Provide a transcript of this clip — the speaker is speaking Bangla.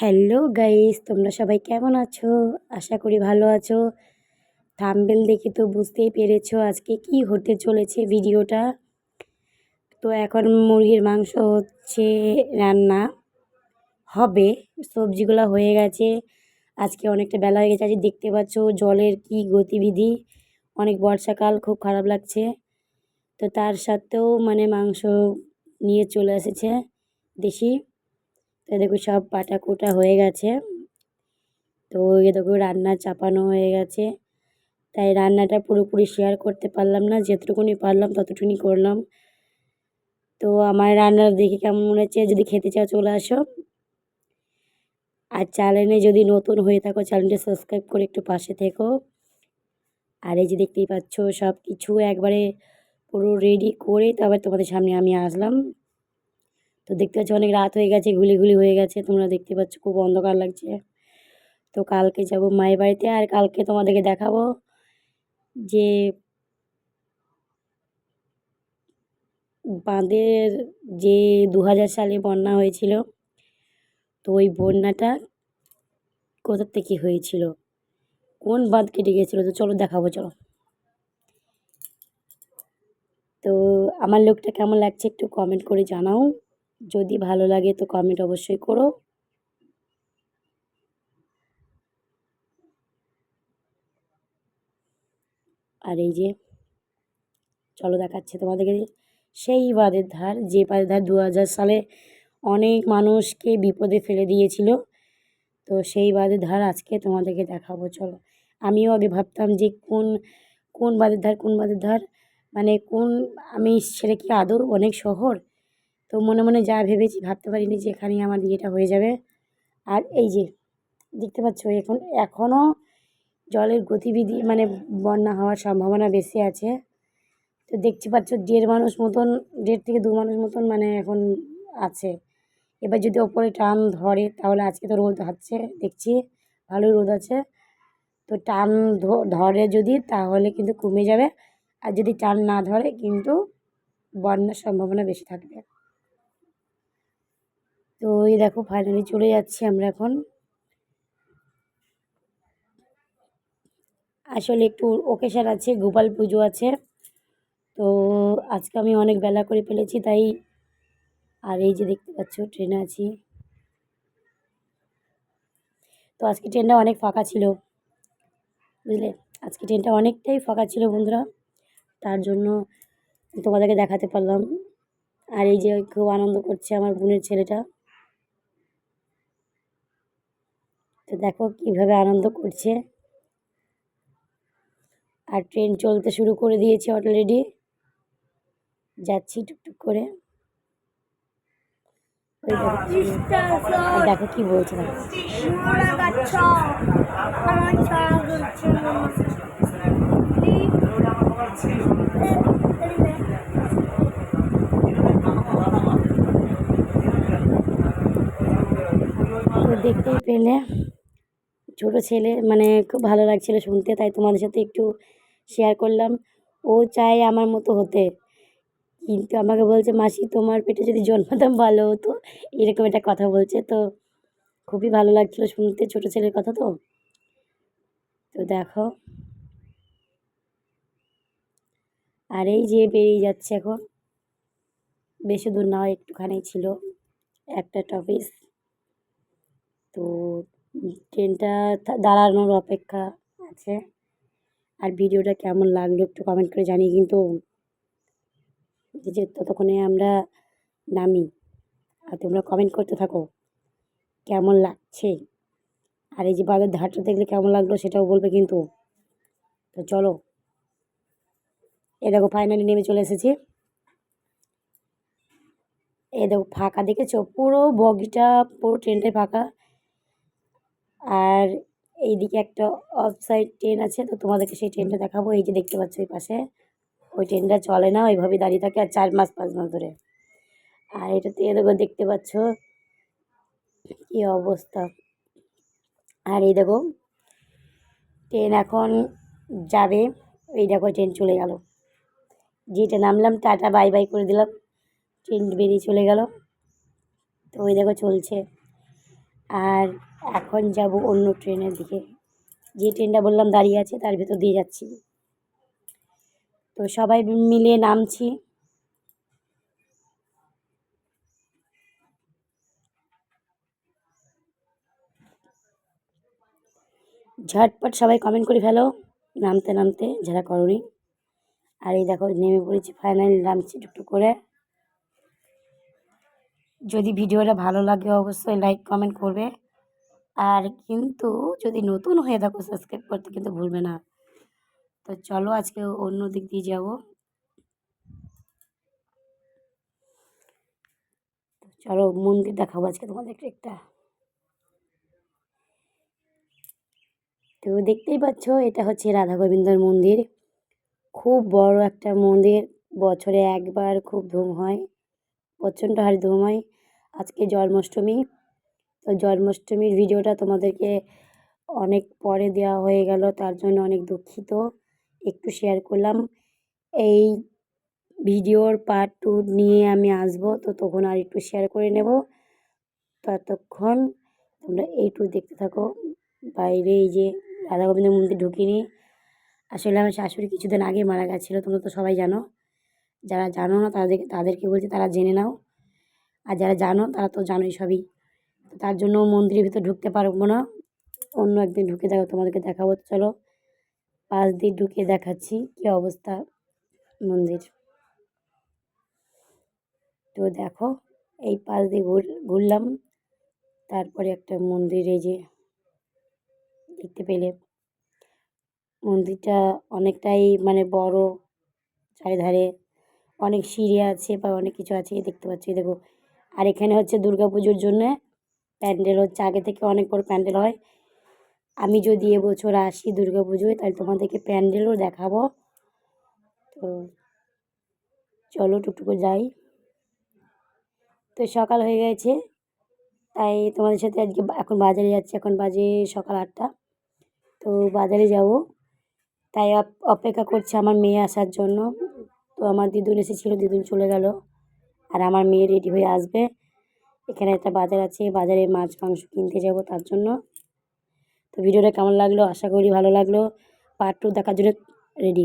হ্যালো গাইস, তোমরা সবাই কেমন আছো? আশা করি ভালো আছো। থাম্বেল দেখে তো বুঝতেই পেরেছ আজকে কি হতে চলেছে ভিডিওটা। তো এখন মুরগির মাংস হচ্ছে রান্না হবে, সবজিগুলো হয়ে গেছে। আজকে অনেকটা বেলা হয়ে গেছে আজকে দেখতে পাচ্ছ জলের কি গতিবিধি। অনেক বর্ষাকাল, খুব খারাপ লাগছে। তো তার সাথেও মানে মাংস নিয়ে চলে এসেছে দেশি। তো দেখো সব পাটা কোটা হয়ে গেছে। তো এ দেখো রান্না চাপানো হয়ে গেছে। তাই রান্নাটা পুরোপুরি শেয়ার করতে পারলাম না, যেটুকুনি পারলাম ততটুকুনি করলাম। তো আমার রান্না দেখে কেমন মনে হচ্ছে, যদি খেতে চাও চলে আসো। আর চ্যানেলে যদি নতুন হয়ে থাকো চ্যানেলটা সাবস্ক্রাইব করে একটু পাশে থেকো। আর এই যে দেখতেই পাচ্ছ সব কিছু একবারে পুরো রেডি করে তারপর তোমাদের সামনে আমি আসলাম। তো দেখতে পাচ্ছ অনেক রাত হয়ে গেছে গুলি গুলি হয়ে গেছে। তোমরা দেখতে পাচ্ছ খুব অন্ধকার লাগছে। তো কালকে যাব মায়ের বাড়িতে আর কালকে তোমাদেরকে দেখাবো যে বাঁধের যে দু হাজার সালে বন্যা হয়েছিল, তো ওই বন্যাটা কোথা থেকে হয়েছিল? কোন বাঁধ কেটে গিয়েছিল তো চলো দেখাবো, চলো। তো আমার লোকটা কেমন লাগছে একটু কমেন্ট করে জানাও। যদি ভালো লাগে তো কমেন্ট অবশ্যই করো। আর এই যে, চলো দেখাচ্ছে তোমাদেরকে সেই বাঁধের ধার, যে বাঁধের ধার দু হাজার সালে অনেক মানুষকে বিপদে ফেলে দিয়েছিল। তো সেই বাঁধের ধার আজকে তোমাদেরকে দেখাবো, চলো। আমিও আগে ভাবতাম যে কোন কোন বাঁধের ধার, কোন বাঁধের ধার মানে কোন, আমি সেটা কি আদৌ অনেক শহর? তো মনে মনে যা ভেবেছি ভাবতে পারিনি যে এখানেই আমার বিয়েটা হয়ে যাবে। আর এই যে, দেখতে পাচ্ছ এখন এখনও জলের গতিবিধি মানে বন্যা হওয়ার সম্ভাবনা বেশি আছে। তো দেখতে পাচ্ছ দেড় মানুষ মতন, দেড় থেকে দু মানুষ মতন মানে এখন আছে। এবার যদি ওপরে টান ধরে, তাহলে আজকে তো রোদ হচ্ছে দেখছি ভালোই রোদ আছে। তো টান ধরে যদি, তাহলে কিন্তু কমে যাবে। আর যদি টান না ধরে, কিন্তু বন্যার সম্ভাবনা বেশি থাকবে। তো এই দেখো ফাইনালি চলে যাচ্ছি আমরা এখন। আসলে একটু ওকেশান আছে, গোপাল পুজো আছে। তো আজকে আমি অনেক বেলা করে ফেলেছি, তাই আর এই যে দেখতে পাচ্ছ ট্রেনে আছি। তো আজকে ট্রেনটা অনেক ফাঁকা ছিল, বুঝলে? আজকে ট্রেনটা অনেকটাই ফাঁকা ছিল বন্ধুরা, তার জন্য তোমাদেরকে দেখাতে পারলাম। আর এই যে খুব আনন্দ করছে আমার বোনের ছেলেটা। তো দেখো কীভাবে আনন্দ করছে। আর ট্রেন চলতে শুরু করে দিয়েছে অলরেডি যাচ্ছি টুকটুক করে। দেখো কি বলছে। দেখতেই পেলে। ছোট ছেলে মানে খুব ভালো লাগছিল শুনতে, তাই তোমাদের সাথে একটু শেয়ার করলাম। ও চায় আমার মতো হতে। কিন্তু আমাকে বলছে, মাসি, তোমার পেটে যদি জন্মাতাম ভালো হতো, এরকম একটা কথা বলছে। তো খুবই ভালো লাগছিল শুনতে, ছোট ছেলের কথা তো। তো দেখো। আর এই যে বেরিয়ে যাচ্ছে এখন। বেশি দূর না, একটুখানি ছিল একটা টপিস। তো ট্রেনটা দাঁড়ানোর অপেক্ষা আছে। আর ভিডিওটা কেমন লাগল একটু কমেন্ট করে জানি কিন্তু যে ততক্ষণে আমরা নামি। আর তোমরা কমেন্ট করতে থাকো, কেমন লাগছে? আর এই যে বাজার ধারটা দেখলে কেমন লাগল সেটাও বলবে কিন্তু। তো চলো, এ দেখো ফাইনালি নেমে চলে এসেছি। এ দেখো ফাঁকা দেখেছ? পুরো বগিটা, পুরো ট্রেনটাই ফাঁকা। আর এইদিকে একটা অফ সাইড ট্রেন আছে, তো তোমাদেরকে সেই ট্রেনটা দেখাবো। এই যে দেখতে পাচ্ছ ওই পাশে, ওই ট্রেনটা চলে না ওইভাবে দাঁড়িয়ে থাকে, আর চার মাস, পাঁচ মাস ধরে। আর এটাতে দেখো, দেখতে পাচ্ছ কী অবস্থা। আর এই দেখো ট্রেন এখন যাবে। এই দেখো ট্রেন চলে গেল। যেটা নামলাম, টাটা, বাই বাই করে দিলাম। ট্রেন বেরিয়ে চলে গেল। তো ওই দেখো, চলছে। আর এখন যাব অন্য ট্রেনের দিকে। যে ট্রেনটা বললাম দাঁড়িয়ে আছে, তার ভেতর দিয়ে যাচ্ছি। তো সবাই মিলে নামছি। ঝটপট সবাই কমেন্ট করে ফেলো, নামতে নামতে যারা করনি। আর এই দেখো, নেমে পড়েছি ফাইনালি নামছি টুকটুক করে। যদি ভিডিওটা ভালো লাগে অবশ্যই লাইক কমেন্ট করবে। আর কিন্তু যদি নতুন হয়ে থাকো সাবস্ক্রাইব করতে কিন্তু ভুলবে না। তো চলো আজকে অন্য দিক দিয়ে যাব। চলো মন্দির দেখাবো আজকে তোমাদেরকে একটা তো দেখতেই পাচ্ছ, এটা হচ্ছে রাধা গোবিন্দর মন্দির। খুব বড় একটা মন্দির, বছরে একবার খুব ধুম হয়, প্রচণ্ড হারে ধুম হয়। আজকে জন্মাষ্টমী। তো জন্মাষ্টমীর ভিডিওটা তোমাদেরকে অনেক পরে দেওয়া হয়ে গেল, তার জন্য অনেক দুঃখিত। একটু শেয়ার করলাম। এই ভিডিওর পার্ট টু নিয়ে আমি আসব, তো তখন আর একটু শেয়ার করে নেব। ততক্ষণ তোমরা এইটু দেখতে থাকো। বাইরে এই যে রাধা গোবিন্দের মন্দির ঢুকিনি। আসলে আমার শাশুড়ি কিছুদিন আগে মারা গেছিল, তোমরা তো সবাই জানো। যারা জানো না তাদেরকে তাদেরকে বলছি তারা জেনে নাও। আর যারা জানো তারা তো জানোই সবই। তার জন্য মন্দিরের ভিতর ঢুকতে পারব না। অন্য একদিন ঢুকে দেখো, তোমাদেরকে দেখাবো। চলো, পাশ দিয়ে ঢুকে দেখাচ্ছি কী অবস্থা মন্দির। তো দেখো, এই পাশ দিয়ে ঘুর, ঘুরলাম। তারপরে একটা মন্দির, এই যে দেখতে পেলে। মন্দিরটা অনেকটাই মানে বড় চারিধারে। অনেক সিঁড়ি আছে বা অনেক কিছু আছে, দেখতে পাচ্ছি। দেখো, আর এখানে হচ্ছে পুজোর জন্যে প্যান্ডেল হচ্ছে, আগে থেকে অনেক বড় প্যান্ডেল হয়। আমি যদি এবছর আসি দুর্গা পুজোয়, তাহলে তোমাদেরকে প্যান্ডেলও দেখাবো। তো চলো টুকটুকু যাই। তো সকাল হয়ে গেছে, তাই তোমাদের সাথে আজকে এখন বাজারে যাচ্ছি, এখন বাজে সকাল আটটা। তো বাজারে যাব। তাই অপেক্ষা করছে আমার মেয়ে আসার জন্য। তো আমার দিদুন এসেছিল, দিদুন চলে গেল। আর আমার মেয়ে রেডি হয়ে আসবে। এখানে একটা বাজার আছে, বাজারে মাছ, মাংস কিনতে যাব তার জন্য। তো ভিডিওটা কেমন লাগল? আশা করি ভালো লাগল। পার্ট টু দেখার জন্য রেডি